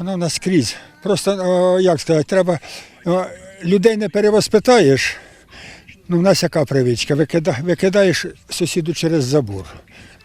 Воно в нас скрізь. Просто, як сказати, треба людей не перевоспитаєш. Ну, в нас яка привичка? Викида, викидаєш сусіду через забор.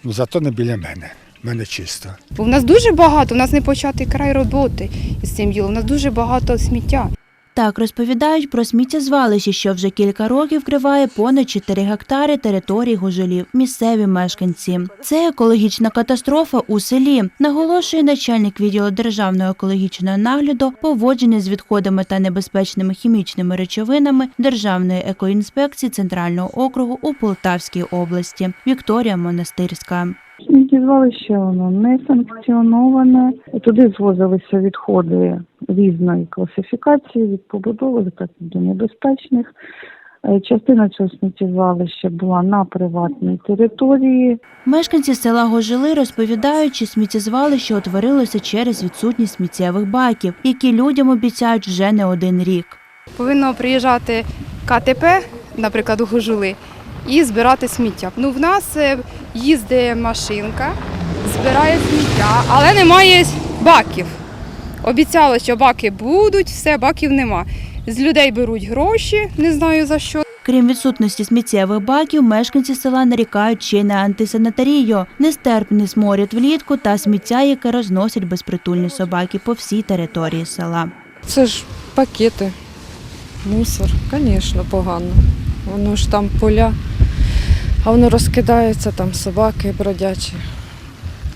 Ну, зато не біля мене. В мене чисто. Бо в нас дуже багато, у нас не початий край роботи з цим ділом, у нас дуже багато сміття. Так розповідають про сміттєзвалище, що вже кілька років вкриває понад 4 гектари території Гожелів. Місцеві мешканці. Це екологічна катастрофа у селі, наголошує начальник відділу державного екологічного нагляду, поводження з відходами та небезпечними хімічними речовинами Державної екоінспекції Центрального округу у Полтавській області. Вікторія Монастирська. Сміттєзвалище воно не санкціоноване. Туди звозилися відходи різної класифікації від побудови так до небезпечних. Е, Частина цього сміттєзвалища була на приватній території. Мешканці села Гожили розповідають, що сміттєзвалище утворилося через відсутність сміттєвих баків, які людям обіцяють вже не один рік. Повинно приїжджати КТП, наприклад, у Гожули, і збирати сміття. Ну, в нас е, їздить машинка, збирає сміття, але немає баків. Обіцяли, що баки будуть, все, баків нема. З людей беруть гроші, не знаю за що. Крім відсутності сміттєвих баків, мешканці села нарікають ще й на антисанітарію, нестерпний сморід влітку та сміття, яке розносять безпритульні собаки по всій території села. Це ж пакети, мусор, звісно, погано. Воно ж там поля, а воно розкидається, там собаки бродячі,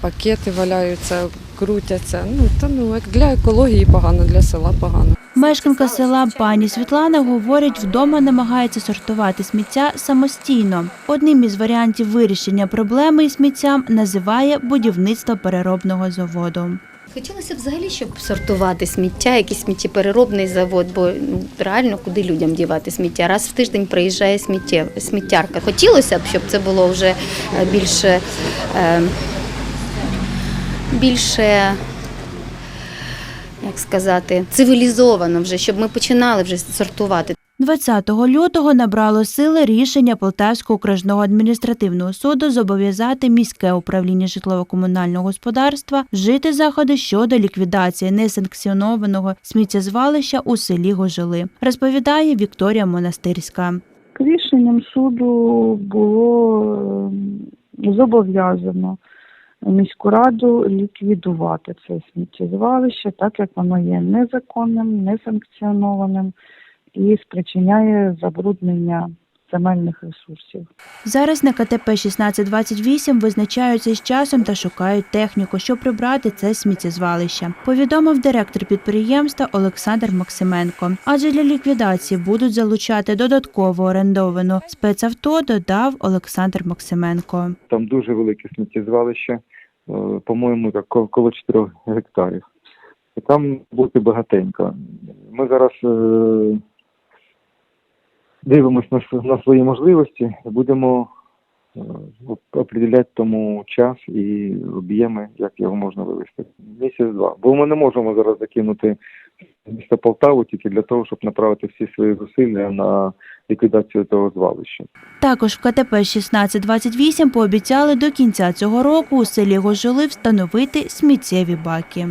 пакети валяються, крутяться. Ну, та, ну, для екології погано, для села погано. Мешканка села пані Світлана говорить, вдома намагається сортувати сміття самостійно. Одним із варіантів вирішення проблеми із сміттям називає будівництво переробного заводу. Хотілося б взагалі, щоб сортувати сміття, якийсь сміттєпереробний завод, бо ну, реально куди людям дівати сміття? Раз в тиждень приїжджає сміття, сміттярка. Хотілося б, щоб це було вже е, більше, е, більше, як сказати, цивілізовано вже, щоб ми починали вже сортувати. 20 лютого набрало сили рішення Полтавського окружного адміністративного суду зобов'язати міське управління житлово-комунального господарства вжити заходи щодо ліквідації несанкціонованого сміттєзвалища у селі Гожили, розповідає Вікторія Монастирська. Рішенням суду було е, зобов'язано міську раду ліквідувати це сміттєзвалище, так як воно є незаконним, несанкціонованим і спричиняє забруднення земельних ресурсів. Зараз на КТП 1628 визначаються з часом та шукають техніку, щоб прибрати це сміттєзвалище. Повідомив директор підприємства Олександр Максименко. Адже для ліквідації будуть залучати додатково орендовану спецавто, додав Олександр Максименко. Там дуже велике сміттєзвалище, е, по-моєму, так ко- коло 4 гектарів. Там бути багатенько. Ми зараз дивимося на, на свої можливості будемо е, определяти тому час і об'єми, як його можна вивести. Місяць-два. Бо ми не можемо зараз закинути місто Полтаву тільки для того, щоб направити всі свої зусилля на ліквідацію того звалища. Також в КТП 1628 пообіцяли до кінця цього року у селі Гожили встановити сміттєві баки.